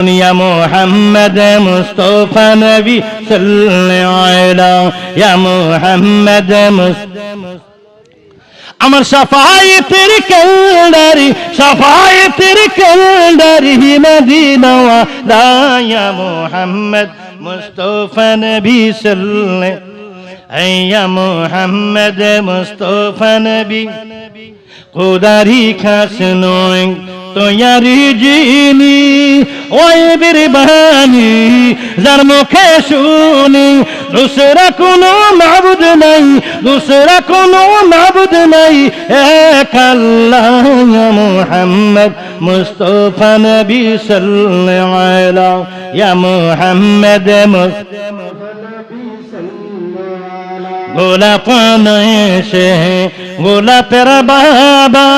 يا محمد مصطفى نبي صل على يا محمد مصطفى আমার সাফায়েতের কেন্দারি সাফায়েতের কেন্দারি মদিনা দায়া মোহাম্মদ মুস্তফা নবী সাল্লাল্লাহু আইয়া মোহাম্মদ মুস্তফা নবী খোদারি খাস নয় তৈয়ারি জিনি ওয়েবের বাণী যার মুখে শুনি, দুসরা কোনো মাবুদ নাই, দুসরা কোনো মাবুদ নাই। এক আল্লাহ মুহাম্মদ মুস্তফা নবী সাল্লাল্লাহু আলাইহি ইয়া মুহাম্মদ গোলাপ এসে গোলাপের বাবা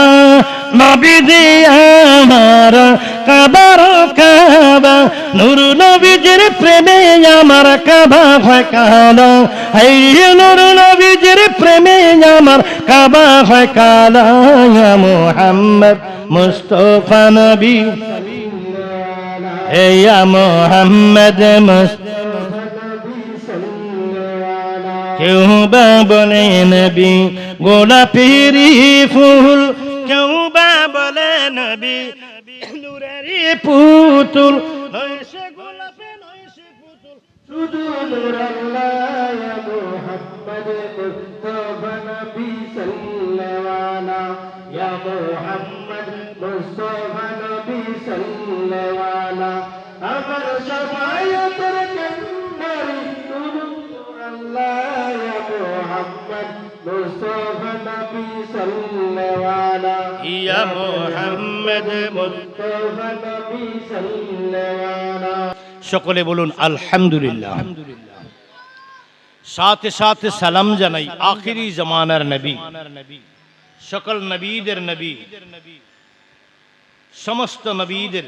নবীজি আমার কাবার কাবা, নুর নবীজির প্রেমে আমার কাবা হয় কালা। হাই নুর নবীজির প্রেমে আমার কাবা হয় কালা। মোহাম্মদ মুস্তফা নবী। মোহাম্মদ কেউ বা বলে নবী গোলাপেরি ফুল কেউ বা বলে নবী নুরেরি পুতুল। সে গোলাপে, নয় সে পুতুল। শুধু নূর আল্লাহ মুহাম্মদ মুস্তাফা নবী সাল্লাল্লাহু ইয়া মুহাম্মদ আমার শাফায়াতের কান্দারি শুধু নূর আল্লাহ মুহাম্মদ মুস্তাফা নবী সাল্লাল্লাহু ইয়া মোহাম্মদ মুস্তাফা নবী সাল্লাল্লাহু সকলে বলুন আলহামদুলিল্লাহ। সাথে সাথে সালাম জানাই আখিরি জমানার নবী সকল নবীদের নবী সমস্ত নবীদের।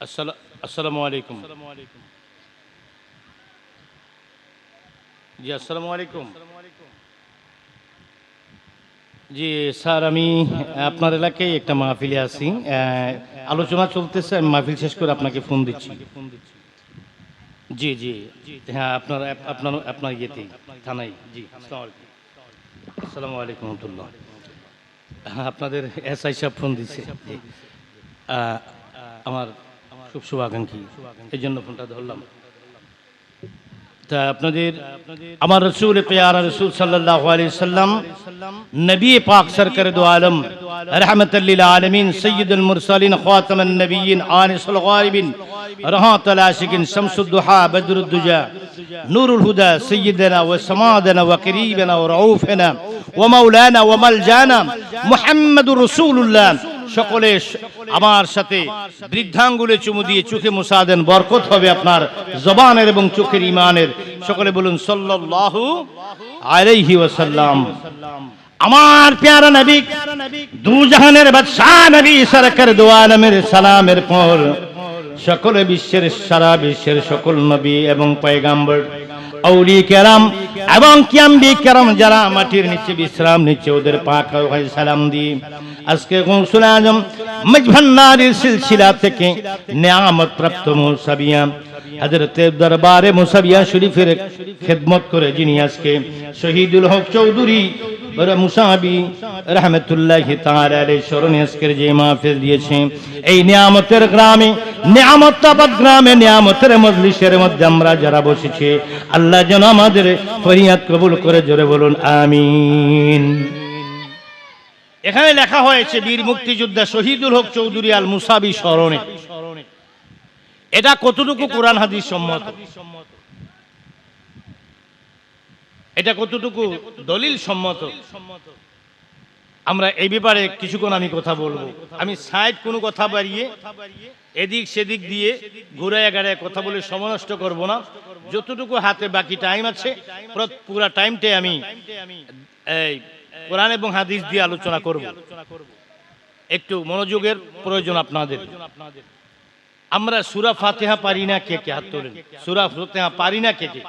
আসসালা- আসসালামু আলাইকুম। জি, আসসালামু আলাইকুম। জি, স্যার, আমি আপনার এলাকায় একটা মাহফিলে আছি। আলোচনা চলতেছে, আমি মাহফিল শেষ করে আপনাকে ফোন দিচ্ছি। জি জি। হ্যাঁ আপনার আপনার আপনার ইয়েতে থানায়। জি, আসসালামু আলাইকুম। রহমতুল্লাহ। হ্যাঁ আপনাদের এস আই সাহেব ফোন দিচ্ছে। আমার খুব শুভাকাঙ্ক্ষী। এই জন্য ফোনটা ধরলাম। তা আপনাদের আমার রসুল পেয়ারা রসুল সাল্লাহ আলি সাল্লাম নবী পাক সরকার দো আলম রহমতুল্লিল আলমিন সৈয়দুল মুরসালিন খাতমন নবীন আনিসুল গারিবিন رهات العاشقين شمس الضحى بدر الدجى نور الهدى سيدنا وسمادنا وقريبنا ورعوفنا ومولانا وملجانا محمد رسول الله সকলে আমার সাথে বৃদ্ধাঙ্গুলে চুমু দিয়ে চোখে মুসা দেন, বরকত হবে আপনার জবানের এবং চোখের ইমানের। সকলে বলুন, সাল্লাল্লাহু আলাইহি ওয়াসাল্লাম। আমার প্যারা নবী দু জাহানের বাদশাহ নবী সরকার দু আলমের সালামের পর সকল বিশ্বের সারা বিশ্বের সকল নবী এবং পয়গাম্বর আউলি কেরাম এবং কিয়াম্বি কেরাম যারা মাটির নিচে বিশ্রাম নিচ্ছে, ওদের পাক সালাম দিয়ে আজকে গৌসুল আজম মজভান্নারের সিলসিলা থেকে নিয়ামত প্রাপ্ত মুসাবিয়া। হজরত দরবারে মুসাবিয়া শরীফের খেদমত করে যিনি আজকে শহীদুল হক চৌধুরী মুসাবি, রহমতুল্লাহ তাআলা স্মরণে আজকের যে মাহফিল দিয়েছে, এই নিয়ামতের গ্রামে নিয়ামতাবাদ গ্রামে, নিয়ামতের মজলিসের মধ্যে আমরা যারা বসেছি, আল্লাহ যেন আমাদের ফরিয়াদ কবুল করে জোরে বলুন, আমিন। এখানে লেখা হয়েছে বীর মুক্তিযোদ্ধা শহীদুল হক চৌধুরী আল মুসাবি স্মরণে। এটা কতটুকু কোরআন হাদিস সম্মত? এটা কতটুকু দলিল সম্মত? আমরা এই ব্যাপারে কিছুক্ষণ আমি কথা বলব। আমি সাইড কোনো কথা বাড়িয়ে, এদিক সেদিক দিয়ে ঘুরে এগাড়ায় কথা বলে সমনষ্ট করব না। যতটুকু হাতে বাকি টাইম আছে, পুরো- পুরা টাইমটাই আমি, এই কোরআন এবং হাদিস দিয়ে আলোচনা করব। একটু মনোযোগের প্রয়োজন আপনাদের। আমরা সুরা ফাতেহা পারি না, কে কে হাত তোলেন? সুরা ফাতেহা পারি না, কে কে?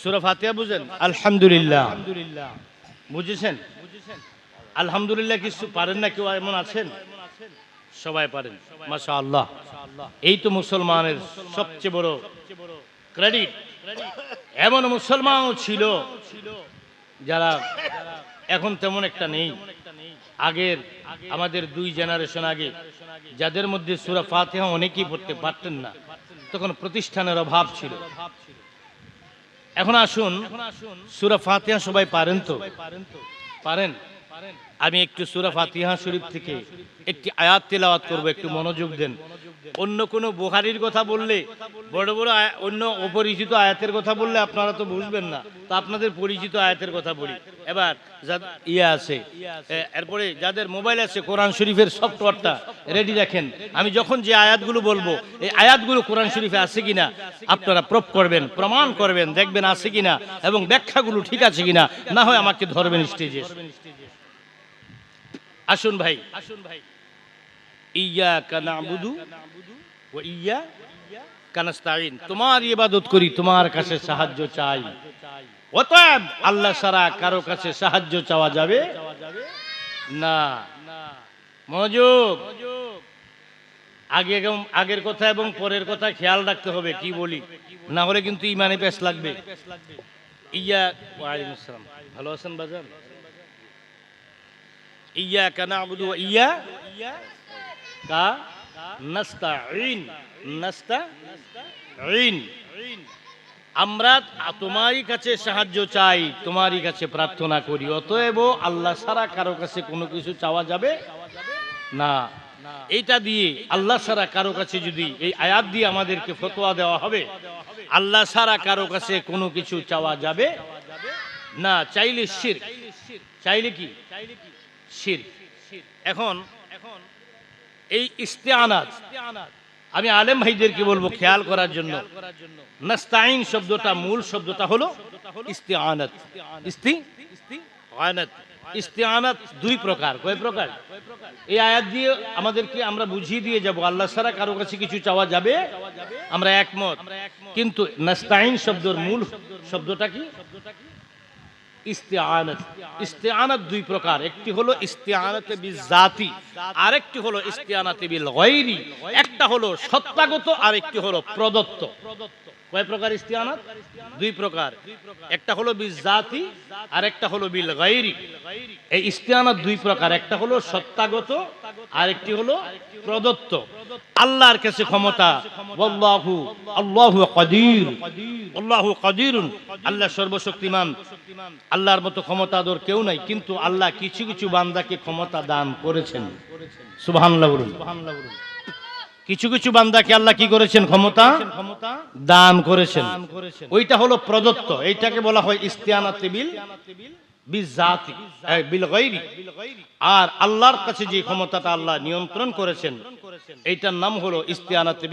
সুরা ফাতেহা বুঝেন? আলহামদুলিল্লাহ। বুঝেছেন? আলহামদুলিল্লাহ কিছু পারেন না কেউ? এমন আছেন? সবাই পারেন। মাশা আল্লাহ এই তো মুসলমানের সবচেয়ে বড় ক্রেডিট এমন মুসলমানও ছিল যারা এখন তেমন একটা নেই। আগের আমাদের দুই জেনারেশন আগে যাদের মধ্যে সুরা ফাতেহা অনেকেই পড়তে পারতেন না, তখন প্রতিষ্ঠানের অভাব ছিল। এখন আসুন, সুরা ফাতেহা সবাই পারেন তো? পারেন পারেন। আমি একটু সুরা ফাতিহা শরীফ থেকে একটি আয়াত তেলাওয়াত করব, একটু মনোযোগ দেন। অন্য কোনো বুহারির কথা বললে, বড় বড় অন্য অপরিচিত আয়াতের কথা বললে আপনারা তো বুঝবেন না। তো আপনাদের পরিচিত আয়াতের কথা বলি। এবার ইয়ে আছে এরপরে যাদের মোবাইল আছে, কোরআন শরীফের সফটওয়্যারটা রেডি রাখেন। আমি যখন যে আয়াতগুলো বলব, এই আয়াতগুলো কোরআন শরীফে আছে কিনা, আপনারা প্রুফ করবেন, প্রমাণ করবেন, দেখবেন আছে কিনা, এবং ব্যাখ্যাগুলো ঠিক আছে কিনা, না হয় আমাকে ধরবেন স্টেজে আসুন ভাই। আসুন ভাই ইয়া কানাবুদু ও ইয়া কানাস্তাইন তোমার ইবাদত করি, তোমার কাছে সাহায্য চাই। অতএব আল্লাহ সারা কারও কাছে সাহায্য চাওয়া যাবে না। মনোযোগ। আগে এবং আগের কথা এবং পরের কথা খেয়াল রাখতে হবে, কি বলি? না হলে কিন্তু ইমানে পেশ লাগবে। ইয়া ওয়ালাইকুম আসসালাম। ভালো আছেন বাজার ইয়া কানা ইয়া কা নাস্তাইন নাস্তাইন আমরা তোমারই কাছে সাহায্য চাই, তোমারই কাছে প্রার্থনা করি, অতএব আল্লাহ ছাড়া কারও কাছে কোনো কিছু চাওয়া যাবে না। এইটা দিয়ে আল্লাহ ছাড়া কারও কাছে যদি এই আয়াত দিয়ে আমাদেরকে ফতোয়া দেওয়া হবে, আল্লাহ ছাড়া কারও কাছে কোনো কিছু চাওয়া যাবে না। চাইলে শির চাইলে কি? শির। এখন এখন এই ইস্তেআনাত আমি আলেম ভাইদেরকে বলব খেয়াল করার জন্য। নাস্তাইন শব্দটা মূল শব্দটা হলো ইস্তেআনাত ইস্তি দুই প্রকার। কয় প্রকার? এই আয়াত দিয়ে আমাদেরকে আমরা বুঝিয়ে দিয়ে যাব, আল্লাহ সারা কারও কাছে কিছু চাওয়া যাবে? আমরা একমত। কিন্তু নাস্তাইন শব্দের মূল শব্দটা কি? ইস্তেআনাত ইস্তেআনাত দুই প্রকার। একটি হলো ইস্তেআনাতে বিল জাতি আরেকটি হলো ইস্তেআনাতে বিল গায়রি একটা হলো সত্তাগত, আরেকটি হলো প্রদত্ত। কয় প্রকার ইস্তেআনাত দুই প্রকার। একটা হলো বিল জাতি আরেকটা হলো বিল গায়রি এই ইস্তেআনাত দুই প্রকার। একটা হলো সত্তাগত আর একটি হলো প্রদত্ত। আল্লাহর কাছে ক্ষমতা। আল্লাহু আল্লাহু কাদির। আল্লাহু কাদিরুন। আল্লাহ সর্বশক্তিমান। আল্লাহর মতো ক্ষমতাধর কেউ নাই, কিন্তু আল্লাহ কিছু কিছু বান্দাকে ক্ষমতা দান করেছেন। সুবহানাল্লাহ বলুন। কিছু কিছু বান্দাকে আল্লাহ কি করেছেন? ক্ষমতা দান করেছেন। ওইটা হলো প্রদত্ত। এইটাকে বলা হয় ইস্তিয়ানাতে বিল। আর আল্লাহর কাছে যে ক্ষমতাটা আল্লাহ নিয়ন্ত্রণ করেছেন, এইটার নাম হলো ইস্তিয়ানাতে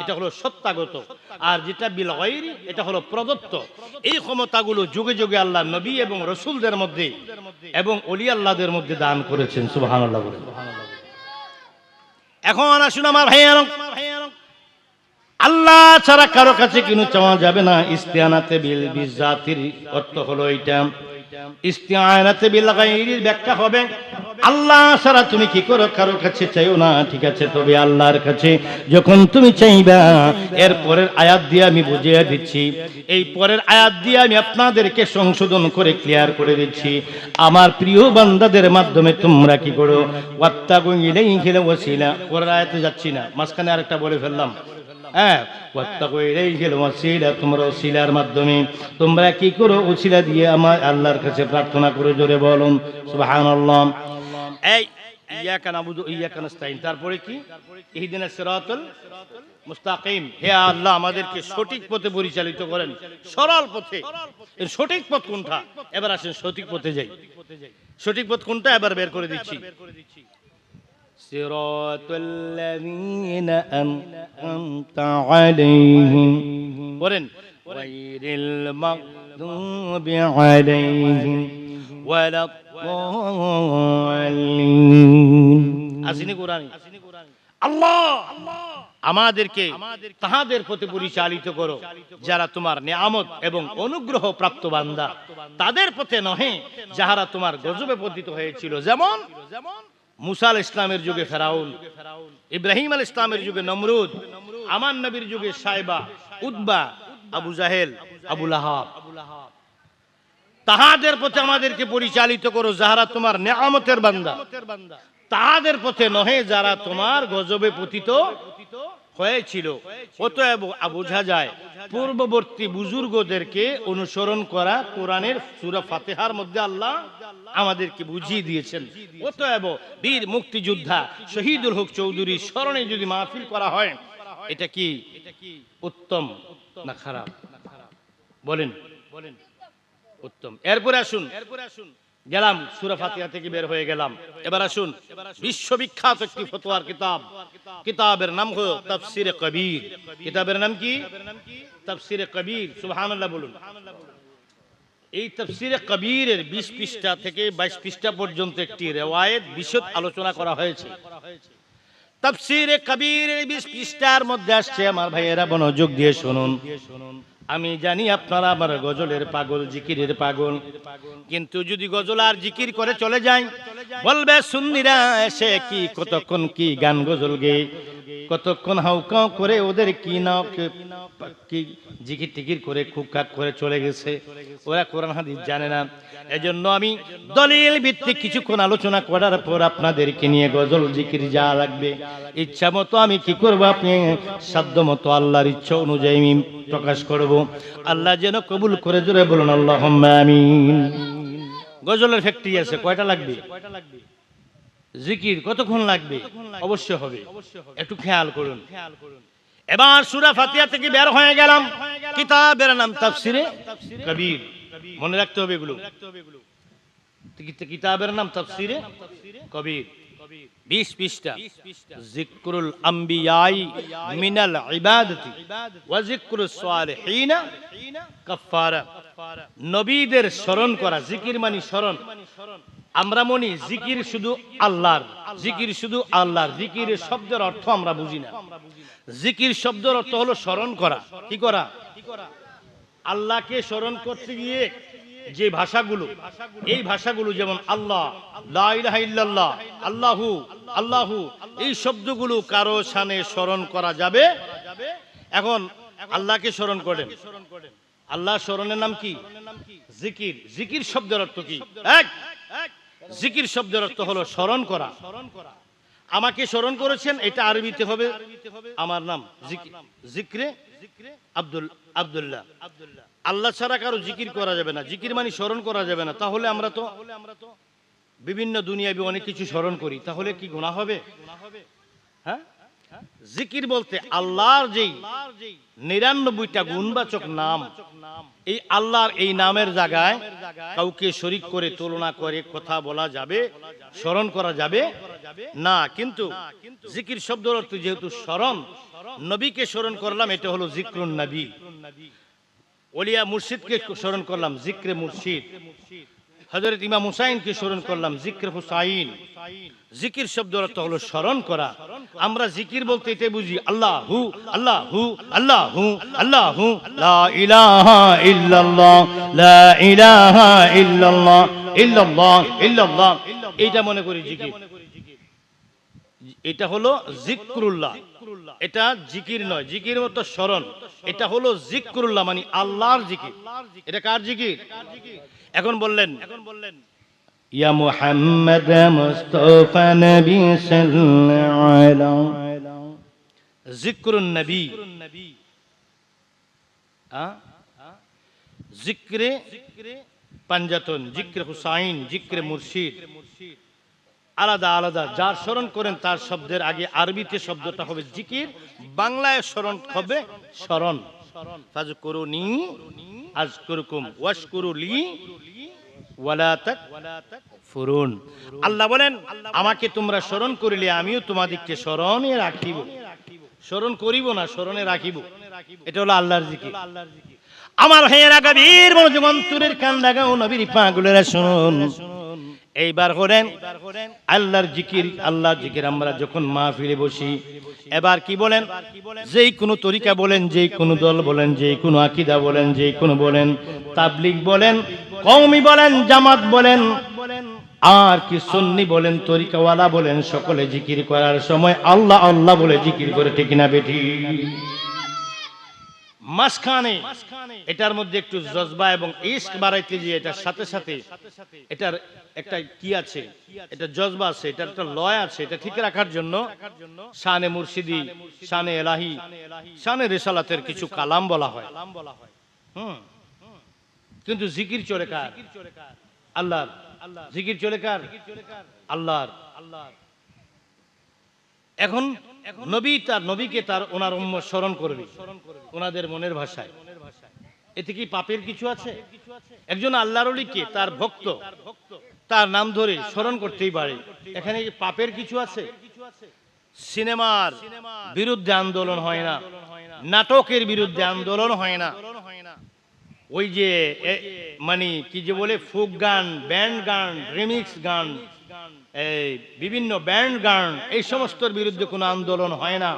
এটা হলো সত্তাগত আর যেটা বিল এটা হলো প্রদত্ত। এই ক্ষমতাগুলো যুগে যুগে আল্লাহ নবী এবং রসুলদের মধ্যে এবং অলি আল্লাহদের মধ্যে দান করেছেন বলে। এখন আসুন আমার ভাইয়ার। আল্লাহ ছাড়া কারও কাছে কিনু চাওয়া যাবে না। ইস্তিয়ানাতে বিল বিজাতির অর্থ হলো এইটা। ইস্তিয়ানাতে বিল গায়রির ব্যাখ্যা হবে। আল্লাহ ছাড়া তুমি কি করো? কারও কাছে চাইও না। ঠিক আছে, তবে আল্লাহর কাছে যখন তুমি চাইবা, এর পরের আয়াত দিয়ে আমি বুঝিয়ে দিচ্ছি। এই পরের আয়াত দিয়ে আমি আপনাদেরকে সংশোধন করে ক্লিয়ার করে দিচ্ছি। আমার প্রিয় বান্দাদের মাধ্যমে তোমরা কি করো? ওয়াত্তাগু ইলাইহিল ওয়াসিলা। পরের আয়াতে যাচ্ছি না। মাঝখানে আরেকটা বলে ফেললাম। হ্যাঁ তোমরা মাধ্যমে। তোমরা কি করো? দিয়ে আমার আল্লাহর কাছে প্রার্থনা করে এই তারপরে কি? মুস্তাকিম। হে আল্লাহ, আমাদেরকে সঠিক পথে পরিচালিত করেন। সরল পথে। সঠিক পথ কোনটা? এবার আসেন, সঠিক পথে যাই। সঠিক পথ কোনটা? এবার বের করে দিচ্ছি। صراط الذين أنعمت عليهم বলেন غير المغضوب عليهم ولا الضالين আসিনি কোরআন আল্লাহ আমাদেরকে তাহাদের প্রতি পরিচালিত করো যারা তোমার নিয়ামত এবং অনুগ্রহ প্রাপ্ত বান্দা তাদের পথে নহে যাহারা তোমার গজবে পতিত হয়েছিল যেমন মুসাল ইসলামের যুগে ফেরাউন, ইব্রাহিম আল ইসলামের যুগে নমরুদ, আমান নবীর যুগে সাইবা উদ্বা আবু জাহেল আবুল আহাব তাহাদের পথে আমাদেরকে পরিচালিত করো যাহারা তোমার নেয়ামতের বান্দা। তাহাদের পথে নহে যারা তোমার গজবে পতিত হয়েছিল। অতএব বোঝা যায়, পূর্ববর্তী বুজুর্গদেরকে অনুসরণ করা কোরআনের সুরা ফাতেহার মধ্যে আল্লাহ আমাদেরকে বুঝিয়ে দিয়েছেন। অতএব বীর মুক্তিযোদ্ধা শহীদুল হক চৌধুরী স্মরণে যদি মাহফিল করা হয়, এটা কি উত্তম না খারাপ? বলেন। বলেন উত্তম। এরপরে আসুন এরপরে আসুন। গেলাম, সুরা ফাতিহা থেকে বের হয়ে গেলাম। এবার আসুন, বিশ্ববিখ্যাত একটি ফতোয়ার কিতাব। কিতাবের নাম হলো তাফসিরে কবির। কিতাবের নাম কি? তাফসিরে কবির, সুবহানাল্লাহ বলুন। এই তাফসিরে কবিরের বিশ পৃষ্ঠা থেকে বাইশ পৃষ্ঠা পর্যন্ত একটি রেওয়ায়েত বিশদ আলোচনা করা হয়েছে। তাফসিরে কবিরের বিশ পৃষ্ঠার মধ্যে আসছে আমার ভাইয়েরা, মনোযোগ দিয়ে শুনুন। আমি জানি আপনারা আমার গজলের পাগল, জিকিরের পাগল। কিন্তু যদি গজল আর জিকির করে চলে যাই, বলবে, সুন্নিরা এসে কি কতক্ষণ কি গান গজল গে? কতক্ষণ হাউকাও করে ওদের কি না কি জিকির টিকির করে খুবখাক করে চলে গেছে। ওরা কোরআন হাদিস জানে না। এজন্য আমি দলিল ভিত্তিক কিছুক্ষণ আলোচনা করার পর আপনাদেরকে নিয়ে গজল, জিকির যা লাগবে। ইচ্ছা মতো আমি কি করব? আপনি সাধ্য মতো আল্লাহর ইচ্ছা অনুযায়ী আমি প্রকাশ করব। আল্লাহ যেন কবুল করে জোরে বলুন আল্লাহ আমিন। গজলের ফ্যাক্টরি আছে কয়টা লাগবে কয়টা লাগবে? জিকির কতক্ষণ লাগবে? অবশ্য হবে। একটু খেয়াল করুন। এবার সুরা ফাতিহা থেকে বের হয়ে গেলাম। কিতাবের নাম তাফসিরে কবির। মনে রাখতে হবে এগুলো। কিতাবের নাম তাফসিরে কবির। বিশ পৃষ্ঠা। জিক্রুল আম্বিয়াই মিনাল ইবাদতি ওয়া সালিহিনা কাফারা নবীদের স্মরণ করা। জিকির মানে স্মরণ। আমরা মনি জিকির শুধু আল্লাহর, জিকির শুধু আল্লাহর জিকিরের শব্দের অর্থ আমরা বুঝি না। জিকির শব্দের অর্থ হলো স্মরণ করা। কি করা? আল্লাহকে স্মরণ করতে গিয়ে যে ভাষাগুলো, এই ভাষাগুলো যেমন আল্লাহ, লা ইলাহা ইল্লাল্লাহ, আল্লাহু আল্লাহু, এই শব্দগুলো কারও সানে স্মরণ করা যাবে? এখন আল্লাহকে স্মরণ করেন। আল্লাহ স্মরণের নাম কি? জিকির। জিকির শব্দের অর্থ কি? এক জিকির শব্দের অর্থ হলো স্মরণ করা। আমাকে স্মরণ করেছেন, এটা আরবিতে হবে আমার নাম জিকি- জিক্রে আব্দুল আবদুল্লাহ। আল্লাহ ছাড়া কারও জিকির করা যাবে না। জিকির মানে স্মরণ করা যাবে না। তাহলে আমরা তো বিভিন্ন দুনিয়াবি অনেক কিছু স্মরণ করি। তাহলে কি গুণা হবে? হ্যাঁ? জিকির বলতে আল্লাহর যেই নিরানব্বইটা গুণবাচক নাম, এই আল্লাহর এই নামের জায়গায় কাউকে শরিক করে, তুলনা করে, কথা বলা যাবে, স্মরণ করা যাবে? না, কিন্তু জিকির শব্দ অর্থ যেহেতু স্মরণ, নবীকে স্মরণ করলাম, এটা হলো জিক্রুন নবী। ওলিয়া মুর্শিদকে স্মরণ করলাম, জিক্রে মুর্শিদ। হজরত ইমাম হুসাইনকে স্মরণ করলাম, জিক্রে হুসাইন। জিকির শব্দ অর্থ হলো স্মরণ করা। আমরা জিকির বলতে এটাই বুঝি, আল্লাহ হু আল্লাহ হু আল্লাহ হু আল্লাহ হু লা ইল্লাল্লাহ ইল্লাল্লাহ ইল্লাল্লাহ ইল্লাল্লাহ। এইটা মনে করি জিকির। এটা হলো জিক্রুল্লাহ। এটা জিকির নয়, জিকির মতো স্মরণ। এটা হলো জিক্রুল্লাহ মানে আল্লাহর জিকির। এটা কার জিকির? এখন বললেন এখন বললেন মুহাম্মদ মুস্তাফা নবী সাল্লাল্লাহু আলাইহি জিক্রুন নবী আ? জিক্রে পাঞ্জাতন জিক্রে হুসাইন জিক্রে মুর্শিদ আলাদা আলাদা। যার স্মরণ করেন তার শব্দের আগে আরবিতে শব্দটা হবে জিকির, বাংলায় স্মরণ হবে স্মরণ। ফাজ করুনি আজ করুকুম ওয়াশ করুলি ফুরুন। আল্লাহ বলেন, আমাকে তোমরা স্মরণ করিলে আমিও তোমাদেরকে স্মরণে রাখিব। স্মরণ করিব না, স্মরণে রাখিব। এটা হলো আল্লাহর জিকি আমার ভাইয়েরা গভীর মনোযোগ অন্তরের কান লাগাও, নবীর পাগুলেরা শুনুন। এইবার করেন, আল্লাহর জিকির আল্লাহর জিকির, আমরা যখন মা ফিরে বসি, এবার কি বলেন? যেই কোনো তরিকা বলেন, যেই কোনো দল বলেন, যেই কোনো আকিদা বলেন, যেই কোনো বলেন, তাবলিগ বলেন, কওমি বলেন, জামাত বলেন, আর কি সুন্নি বলেন, তরিকাওয়ালা বলেন, সকলে জিকির করার সময় আল্লাহ আল্লাহ বলে জিকির করে ঠিক না বেঠি মাঝখানে, এটার মধ্যে একটু জজবা এবং ইস্ক বাড়াইতে যে এটার সাথে সাথে এটার একটা কি আছে? এটা জজবা আছে, এটার একটা লয় আছে, এটা ঠিক রাখার জন্য শানে মুর্শিদি, শানে এলাহি, শানে রেসালাতের কিছু কালাম বলা হয়। হুম। কিন্তু জিকির চলে কার? আল্লাহর। জিকির চলে কার? আল্লাহর আল্লাহর। এখন নবী তার নবীকে তার ওনার উম্ম স্মরণ করবে। ওনাদের মনের ভাষায়। এতে কি পাপের কিছু আছে? একজন আল্লাহর কে তার ভক্ত তার নাম ধরে স্মরণ করতেই পারে। এখানে পাপের কিছু আছে? সিনেমার বিরুদ্ধে আন্দোলন হয় না। নাটকের বিরুদ্ধে আন্দোলন হয় না। ওই যে মানে কি যে বলে, ফোক গান, ব্যান্ড গান, রিমিক্স গান এই বিভিন্ন ব্যান্ড গান, এই সমস্তর বিরুদ্ধে কোনো আন্দোলন হয় না।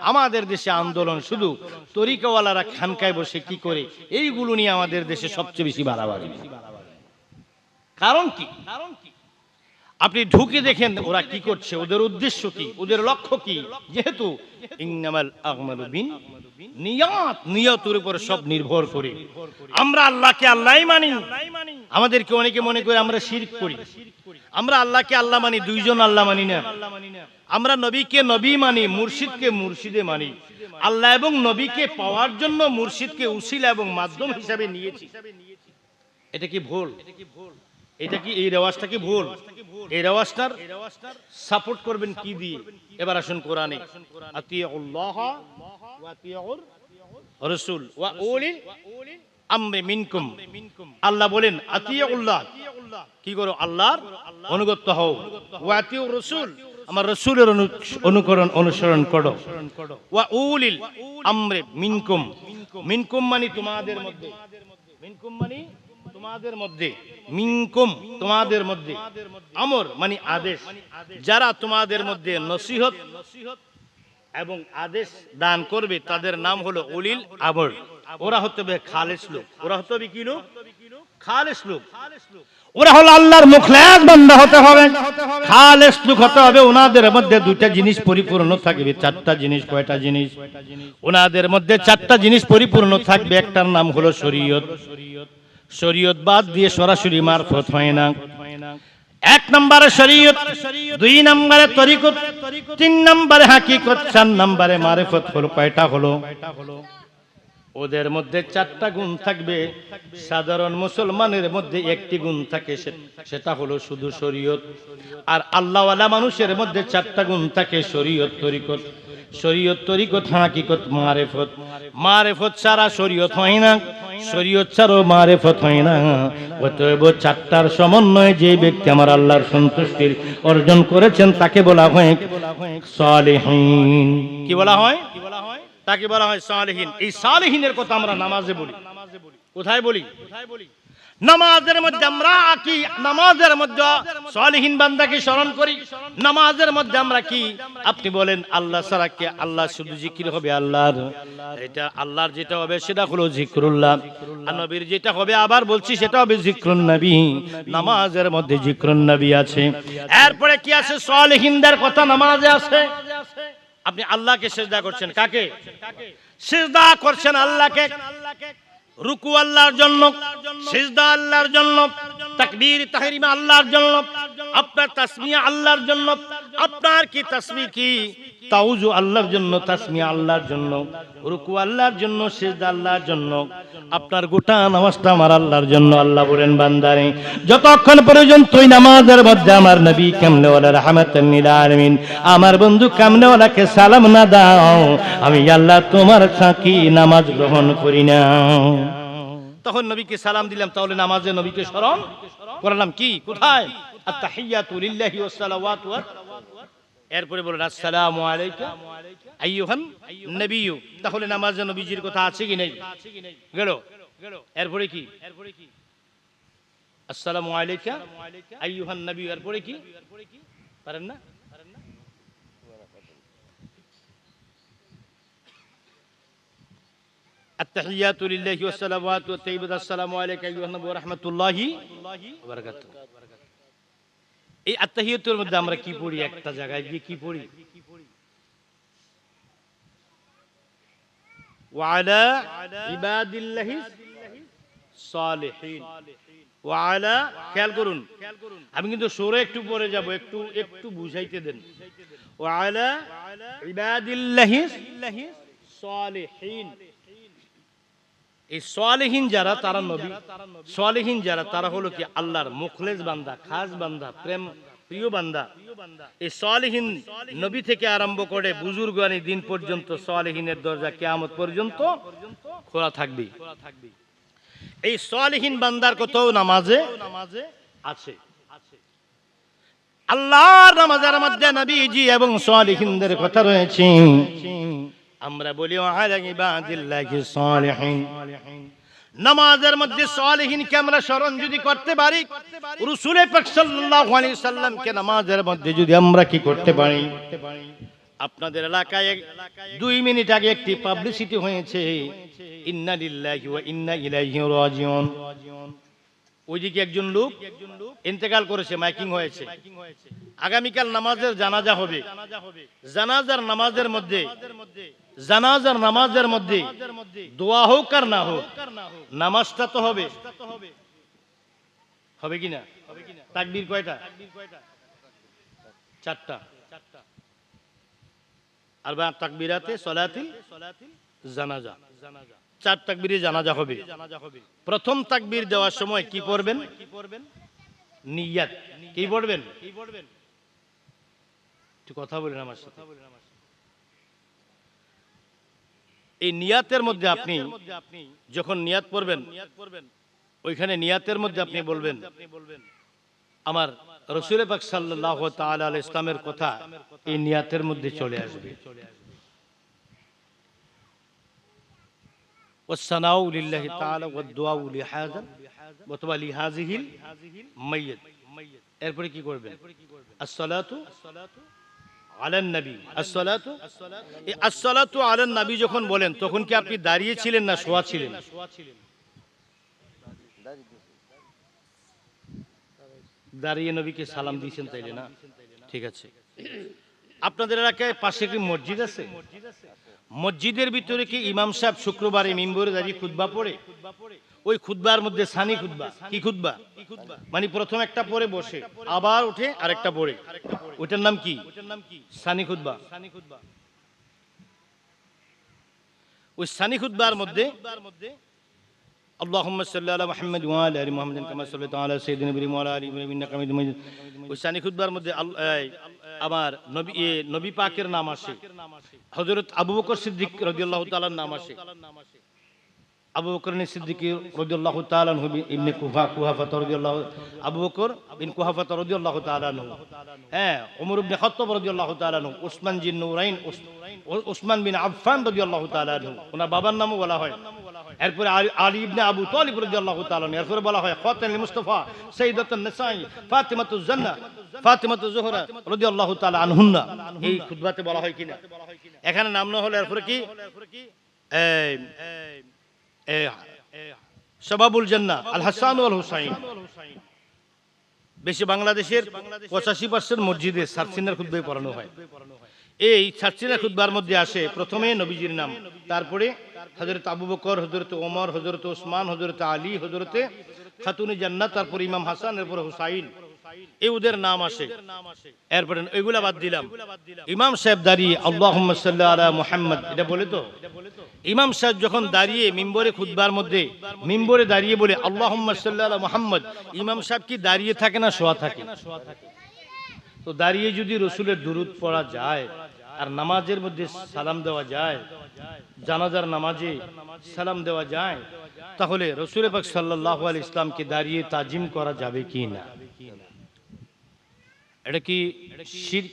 আমাদের দেশে আন্দোলন শুধু তরিকাওয়ালারা খানকায় বসে কি করে? এইগুলো নিয়ে আমাদের দেশে সবচেয়ে বেশি বাড়াবাড়ি। কারণ কি? কারণ আপনি ঢুকে দেখেন ওরা কি করছে, ওদের উদ্দেশ্য কি, ওদের লক্ষ্য কি? যেহেতু ইন্নামাল আগমালু বিন নিয়াত উপর সব নির্ভর করে। আমরা আল্লাহকে আল্লাহই মানি। আমাদেরকে অনেকে মনে করে আমরা শিরক করি। আমরা আল্লাহকে আল্লাহ মানি, দুইজন আল্লাহ মানি না। আমরা নবীকে নবী মানি, মুর্শিদকে মুর্শিদে মানি। আল্লাহ এবং নবীকে পাওয়ার জন্য মুর্শিদকে উসিলা এবং মাধ্যম হিসাবে নিয়েছি। এটা কি ভুল? এটা কি এই রেওয়াজটা কি ভুল? এই রেওয়াজটার সাপোর্ট করবেন কি দিয়ে? এবার আসুন কোরআনে। মিনকুম। আল্লাহ বলেন কি করো? আল্লাহর অনুগত হও। ওয়া আমার রাসূলের অনু- অনুকরণ অনুসরণ করো। আমরি মিনকুম। মিনকুম মানে তোমাদের মধ্যে। মিনকুম মানে তোমাদের মধ্যে, মিনকুম তোমাদের মধ্যে, আমর মানে আদেশ, যারা তোমাদের মধ্যে নসিহত এবং আদেশ দান করবে, তাদের নাম হলো উলিল আমর। ওরা হতে হবে খালেস লোক। ওরা হতে হবে কি লোক? খালেস লোক। ওরা হলো আল্লাহর মুখলেস বান্দা হতে হবে। খালেস লোক হতে হবে। ওনাদের মধ্যে দুইটা জিনিস পরিপূর্ণ থাকবে, চারটা জিনিস, কয়টা জিনিস? ওনাদের মধ্যে চারটা জিনিস পরিপূর্ণ থাকবে। একটার নাম হলো শরীয়ত। শরীয়ত বাদ দিয়ে সরাসরি মারফত হয় না। এক নম্বরে শরীয়ত, দুই নম্বরে তরিকত, তিন নম্বরে হাকিকত, চার নম্বরে মারেফত হলো, কয়টা হলো? ওদের মধ্যে চারটা গুণ থাকবে। সাধারণ মুসলমানের মধ্যে একটি গুণ থাকে সেটা হলো শুধু শরীয়ত। আর আল্লাহওয়ালা মানুষের মধ্যে চারটা গুণ থাকে, শরীয়ত, তরিকত। শরীয়ত তরিকত হাকিকত মারেফত। মারেফত ছাড়া শরীয়ত হয় না। শরীয়ত ছাড়াও মারেফত হয় না। অতএব চারটার সমন্বয়ে যে ব্যক্তি আমার আল্লাহর সন্তুষ্টির অর্জন করেছেন, তাকে বলা হয় সালেহীন। কি বলা হয়? কি বলা হয় তাকে বলা হয় সালেহীন। এই সালেহীনের কথা আমরা নামাজে বলি কোথায় বলি। কোথায় বলি? নামাজের মধ্যে আমরা কি নামাজের মধ্যে সালেহীন বান্দাকে স্মরণ করি? নামাজের মধ্যে আমরা কি? আপনি বলেন, আল্লাহ ছাড়া কে? আল্লাহ শুধু জিকির হবে আল্লাহর। এটা আল্লাহর যেটা হবে সেটা হলো জিক্রুল্লাহ। নবীর যেটা হবে আবার বলছি, সেটা হবে জিক্রুন নবী নামাজের মধ্যে জিক্রুন নবী আছে। এরপরে কি আছে? সালেহীনদের কথা নামাজে আছে। আপনি আল্লাহকে সেজদা করছেন কাকে? সেজদা করছেন আল্লাহকে। রুকু আল্লাহর জন্য, সিজদা আল্লাহর জন্য, তাকবীর, তাহরিমা আল্লাহর জন্য, আপনার তাসমিয়া আল্লাহর জন্য, আপনার কি তাসমি কি? তাউজু আল্লাহর জন্য, তাসমিয়া আল্লাহর জন্য, রুকু আল্লাহর জন্য, সিজদা আল্লাহর জন্য, আপনার গোটা নামাজটা আমার আল্লাহর জন্য, আল্লাহ বলেন, বান্দারে, যতক্ষণ পর্যন্ত ওই নামাজের মধ্যে আমার নবী কামনেওয়ালা রহমাতাল লিল আলামিন, আমার বন্ধু কামনেওয়ালাকে সালাম না দাও, আমি আল্লাহ তোমার সাকি নামাজ গ্রহণ করি না। তখন নবীকে সালাম দিলাম, তাহলে নামাজে নবীকে স্মরণ করলাম কি? কোথায়? আত্তাহিয়াতু লিল্লাহি ওয়াস সালাওয়াতু ওয়া এরপরে বলেন আসসালামু আলাইকা আইয়ুহান নবিয়্যু তাহলে নামাজে নবীজির কথা আছে কি নেই গেল এরপরে কি এরপরে কি আসসালামু আলাইকা আইয়ুহান নবী এরপরে কি পারেন না التحيات لله والصلوات والطيبات السلام عليك أيها النبي ورحمة الله وبركاته এই আত্মাহিয়তের মধ্যে আমরা কি পড়ি একটা জায়গায় গিয়ে কি পড়ি وعلى عباد الله الصالحين وعلى খেয়াল করুন আমি কিন্তু সরে একটু পরে যাব একটু একটু বুঝাইতে দেন وعلى عباد الله الصالحين এই সোয়ালিহীন যারা, তারা নবী। সোয়ালিহীন যারা, তারা হলো কি আল্লাহর মুখলেস বান্দা, খাস বান্দা, প্রেম প্রিয় বান্দা। এই সোয়ালিহীন নবী থেকে আরম্ভ করে বুজুর্গানি দিন পর্যন্ত সোয়ালিহীনের দরজা কেয়ামত পর্যন্ত খোলা থাকবে। এই সোয়ালিহীন বান্দার কোথাও নামাজে নামাজে আছে। আল্লাহর নামাজের মধ্যে নবীজি এবং সোয়ালিহীনদের কথা রয়েছে। আমরা বলি নামাজের মধ্যে সালিহিনকে আমরা স্মরণ যদি করতে পারি, রসুল সাল্লামকে নামাজের মধ্যে যদি আমরা কি করতে পারি? আপনাদের এলাকায় দুই মিনিট আগে একটি পাবলিসিটি হয়েছে ইন্না লিল্লাহি ওয়া ইন্না ইলাইহি রাজিউন। ওইদিকে একজন লোক ইন্তেকাল করেছে, মাইকিং হয়েছে। আগামীকাল নামাজের জানাজা হবে। জানাজার নামাজের মধ্যে, জানাজার নামাজের মধ্যে দোয়া হোক আর না হোক, নামাজটা তো হবে। হবে কি না? তাকবীর কয়টা? চারটা। আর বা তাকবীরাতে সলাতিল জানাজা। জানাজা চার তাকবীরে জানাজা হবে। প্রথম তাকবীর দেওয়ার সময় কি করবেন নিয়াত। কি পড়বেন? পড়বেন একটু কথা বলেন আমার সাথে। এই নিয়াতের মধ্যে আপনি যখন নিয়াত পড়বেন, ওইখানে নিয়াতের মধ্যে আপনি বলবেন, আমার রসুল পাক সাল্লাহ আল ইসলামের কথা এই নিয়াতের মধ্যে চলে আসবে। والثناء لله تعالى والدعاء لهذا অথবা লিহাজিহিল মাইয়িত এরপরে কি করবেন আসসালাতু আলান নবী আসসালাতু এই আসসালাতু আলান নবী যখন বলেন তখন কি আপনি দাঁড়িয়ে ছিলেন না শোয়া ছিলেন দাঁড়িয়ে নবীকে সালাম দিয়েছেন তাইলে না ঠিক আছে আপনাদের এলাকায় পাশে কি মসজিদ আছে মসজিদের ভিতরে কি ইমাম সাহেব শুক্রবারে মিম্বরে দাঁড়িয়ে খুতবা পড়ে ওই খুতবার মধ্যে সানি খুতবা কি খুতবা মানে প্রথম একটা পরে বসে আবার উঠে আরেকটা পড়ে ওইটার নাম কি সানি খুতবা ওই সানি খুতবার মধ্যে اللهم صل على محمد وعلى ال محمد كما صليت على سيدنا ابراهيم وعلى ال ابراهيم انك حميد مجيد ওই সানি খুতবার মধ্যে আল- এই, আমার নবী নবী পাকের নাম আসে। হযরত আবু বকর সিদ্দিক রাদিয়াল্লাহু তাআলার নাম আসে। আবু বকর সিদ্দিক রাদিয়াল্লাহু তাআলা আনহু বি- ইবনে কুফা কুহাফা রাদিয়াল্লাহু, আবু বকর বিন কুহাফা রাদিয়াল্লাহু তাআলা আনহু। হ্যাঁ ওমর ইবনে খাত্তাব রাদিয়াল্লাহু তাআলা আনহু, উসমান জিন নুরাইন উ- বিন আফফান রাদিয়াল্লাহু তাআলা আনহু। ওনার বাবার নামও বলা হয়। এরপরে আলী- ইবনে আবু তালিব রাদিয়াল্লাহু তাআলা আনহু, এরপরে বলা হয় খাতানুল মুস্তাফা সাইয়্যিদাতুন নিসাই ফাতিমাতুজ জান্নাহ। জোহরা রাদিয়াল্লাহু তাআলা আনহুন্না। এই খুতবাতে বলা হয় কিনা? এখানে নাম না হলে এরপরে কি? এই এই সবাবুল জান্নাহ আল হাসান হুসাইন বেশি বাংলাদেশের পঁচাশি পার্সেন্ট মসজিদে সাতসিনার খুদ্াই পড়ানো হয়। এই সাতসিনার খুদ্বার মধ্যে আসে প্রথমে নবীজির নাম তারপরে হজরত আবু বকর হজরত ওমর হজরত ওসমান হজরত আলী হজরতে খাতুনে জান্নাত তারপর ইমাম হাসান এরপর হুসাইন। নাম আসে। এরপরে ওইগুলা বাদ দিলাম। ইমাম সাহেব দাঁড়িয়ে আল্লাহ আলা মুহাম্মদ এটা বলে তো? ইমাম সাহেব যখন দাঁড়িয়ে মিম্বরে মধ্যে, মিম্বরে দাঁড়িয়ে বলে আল্লাহ মোহাম্মদ ইমাম সাহেব কি দাঁড়িয়ে থাকে না শোয়া থাকে? তো দাঁড়িয়ে যদি রসুলের দুরুদ পড়া যায়, আর নামাজের মধ্যে সালাম দেওয়া যায়, জানাজার নামাজে সালাম দেওয়া যায়, তাহলে রসুল পাক সাল্লাহ আল ইসলামকে দাঁড়িয়ে তাজিম করা যাবে কি না? এটা কি শির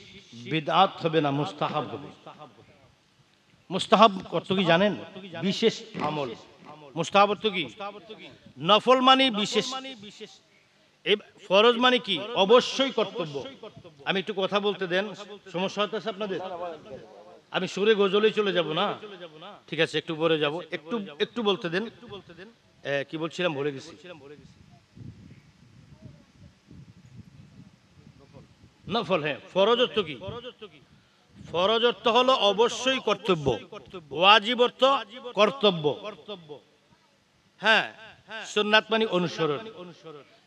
বিদআত হবে না মুস্তাহাব হবে? মুস্তাহাব অর্থ কি জানেন? বিশেষ আমল। মুস্তাহাব অর্থ কি? নফল মানে বিশেষ। ফরজ মানে কি? অবশ্যই কর্তব্য। আমি একটু কথা বলতে দেন। সমস্যা হতেছে আপনাদের? আমি সুরে গজলে চলে যাব না? ঠিক আছে, একটু পরে যাব। একটু একটু বলতে দেন। কি বলছিলাম? ভুলে গেছি। নফল হ্যাঁ ফরজ অর্থ কি? ফরজ অর্থ হলো অবশ্যই কর্তব্য। ওয়াজিব অর্থ কর্তব্য। হ্যাঁ সুন্নাত মানে অনুসরণ।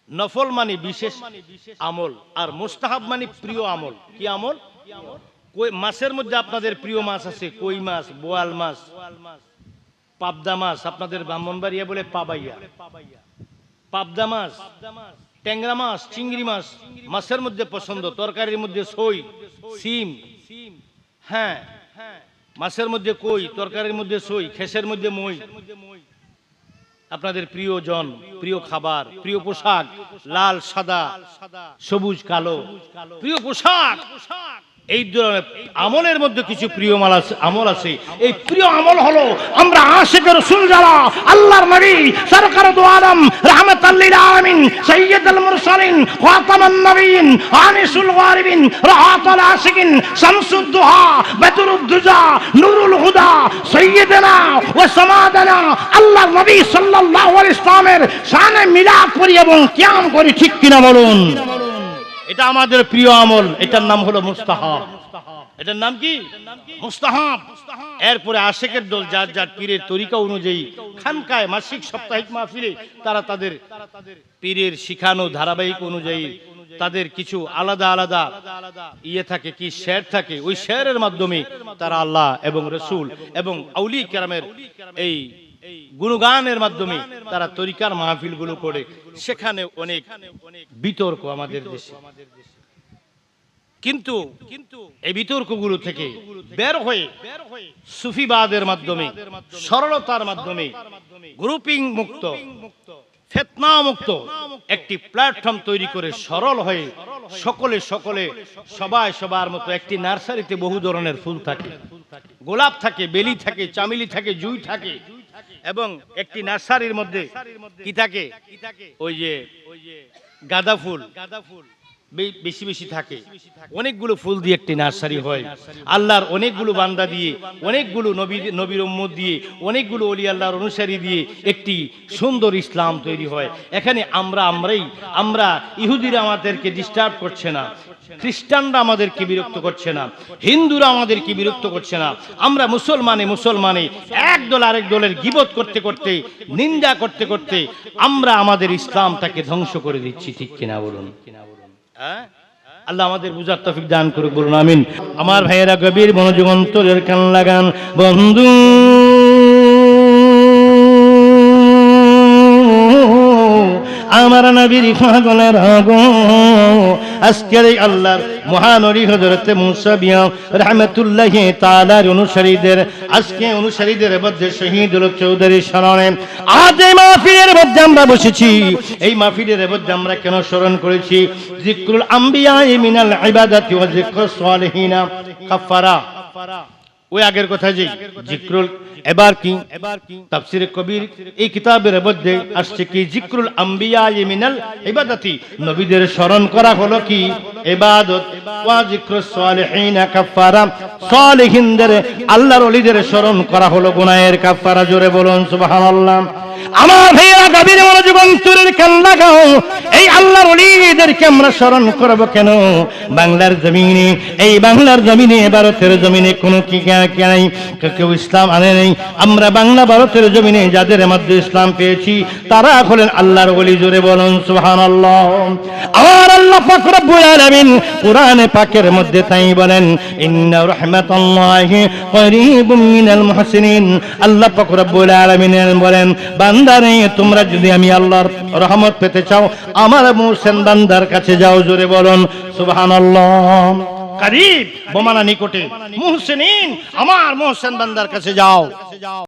নফল মানে বিশেষ আমল আর মুস্তাহাব মানে প্রিয় আমল। কি আমল? মাছের মধ্যে আপনাদের প্রিয় মাছ আছে, কই মাছ, বোয়াল মাছ, পাবদা মাছ, আপনাদের ব্রাহ্মণবাড়িয়া বলে পাবাইয়া। পাবদা মাছ ট্যাংরা মাছ, চিংড়ি মাছ মাছের মধ্যে পছন্দ, তরকারির মধ্যে সই, সিম হ্যাঁ মাছের মধ্যে কই, তরকারির মধ্যে সই, খেসের মধ্যে মই। আপনাদের প্রিয় জন প্রিয় খাবার, প্রিয় পোশাক, লাল, সাদা, সবুজ, কালো। প্রিয় পোশাক! এই আমলের মধ্যে কিছু প্রিয় মাল আছে, আমল আছে। এই প্রিয় আমল হলো, আমরা আশিক রসুল যারা, আল্লাহর নবী, সরকার দু আলম রাহমাতাল্লিল আলামিন, সাইয়্যিদুল মুরসালিন, খাতামান নবীন, আনিসুল গারিবিন, রাহাতুল আশিকিন, শামসুদ দুহা, বাদরুদ দুজা, নুরুল হুদা, সাইয়্যিদানা ওয়া সামাদানা। আল্লাহর নবী সাল্লাল্লাহু আলাইহি ইসলামের শানে মিলাদ করি এবং কিয়াম করি, ঠিক কিনা বলুন? এটা আমাদের প্রিয় আমল। এটার নাম হলো মুস্তাহাব। এটার নাম কি? মুস্তাহাব। এরপরে আশেকের দল, যার যার পীরের তরিকা অনুযায়ী খানকায় মাসিক, সাপ্তাহিক মাহফিলে তারা তাদের পীরের শিখানো ধারাবাহিক অনুযায়ী তাদের কিছু আলাদা আলাদা ইয়ে থাকে, কি শের থাকে, ওই শেরের মাধ্যমে তারা আল্লাহ এবং রসুল এবং আউলি কেরামের এই গুণগানের মাধ্যমে তারা তরিকার মাহফিলগুলো করে। সেখানে অনেক বিতর্ক আমাদের দেশে। কিন্তু কিন্তু এই বিতর্কগুলো থেকে বের হয়ে সুফিবাদের মাধ্যমে সরলতার মাধ্যমে গ্রুপিং মুক্ত ফেতনা মুক্ত একটি প্ল্যাটফর্ম তৈরি করে সরল হয়ে সকলে সকলে সবাই সবার মতো একটি নার্সারিতে বহু ধরনের ফুল থাকে। গোলাপ থাকে বেলি থাকে চামেলি থাকে জুই থাকে। এবং একটি নার্সারির মধ্যে কি থাকে? ওই যে গাঁদা ফুল। গাঁদা ফুল। বেশি বেশি থাকে। অনেকগুলো ফুল দিয়ে একটি নার্সারি হয়। আল্লাহর অনেকগুলো বান্দা দিয়ে অনেকগুলো নবীর নবীর উম্মত দিয়ে অনেকগুলো অলি আল্লাহর অনুসারী দিয়ে একটি সুন্দর ইসলাম তৈরি হয়। এখানে আমরা আমরাই আমরা ইহুদিরা আমাদেরকে ডিস্টার্ব করছে না। খ্রিস্টানরা আমাদেরকে বিরক্ত করছে না। হিন্দুরা আমাদেরকে বিরক্ত করছে না। আমরা মুসলমানে মুসলমানে এক দল আরেক দলের গিবত করতে করতে নিন্দা করতে করতে আমরা আমাদের ইসলামটাকে ধ্বংস করে দিচ্ছি ঠিক কিনা বলুন? হ্যাঁ? আল্লাহ আমাদের বুঝার তফিক দান করুক, বলুন আমিন। আমার ভাইয়েরা গভীর মনোযোগ অন্তরের কান লাগান। বন্ধু, আমার নবীর পাগলের আগো আজকের এই আল্লাহর মহানবী হজরতে মুসাবিয়া রহমতুল্লাহ তালার অনুসারীদের, আজকে অনুসারীদের মধ্যে শহীদুল চৌধুরী স্মরণে। আজ এই মাহফিলের মধ্যে আমরা বসেছি। এই মাহফিলের মধ্যে আমরা কেন স্মরণ করেছি? জিক্রুল আম্বিয়া মিনাল ইবাদাতি ওয়া জিক্রুস সালিহিনা। কাফারা ওই আগের কথা যে জিক্রুল এবার কি? এবার কি তাফসিরে কবির এই কিতাবের মধ্যে আসছে কি, জিক্রুল আম্বিয়া ইমিনাল ইবাদাতি। নবীদের স্মরণ করা হলো কি? ইবাদত। ওয়া জিক্রুস সালিহিনা কাফারা সালিহিনদের আল্লাহর ওলিদের স্মরণ করা হলো গুনাহের কাফারা জোরে বলুন, সুবহানাল্লাহ। আমার ভাইয়া গভীর মনোযোগ অন্তরের কান লাগাও এই আল্লাহর অলিদেরকে আমরা স্মরণ করব কেন? বাংলার জমিনে, এই বাংলার জমিনে, ভারতের জমিনে কোনো কি নাই? কেউ ইসলাম আনে নেই? আমরা বাংলা, ভারতের জমিনে যাদের মধ্যে ইসলাম পেয়েছি, তারা হলেন আল্লাহর অলি জোরে বলুন, সুবহানাল্লাহ। আমার আল্লাহ পাক রব্বুল আলামিন কোরআনে পাকের মধ্যে তাই বলেন, ইন্না রাহমাতাল্লাহি করিবুম মিনাল মুহসিনিন। আল্লাহ পাক রব্বুল আলামিন বলেন বান্দারে, তোমরা যদি আমি আল্লাহর রহমত পেতে চাও, আমার মুহসিন বান্দার কাছে যাও, জোরে বলুন, সুবহানাল্লাহ। করিব, বোমানা নিকটে, মুহসিনিন, আমার মুহসিন বান্দার কাছে যাও।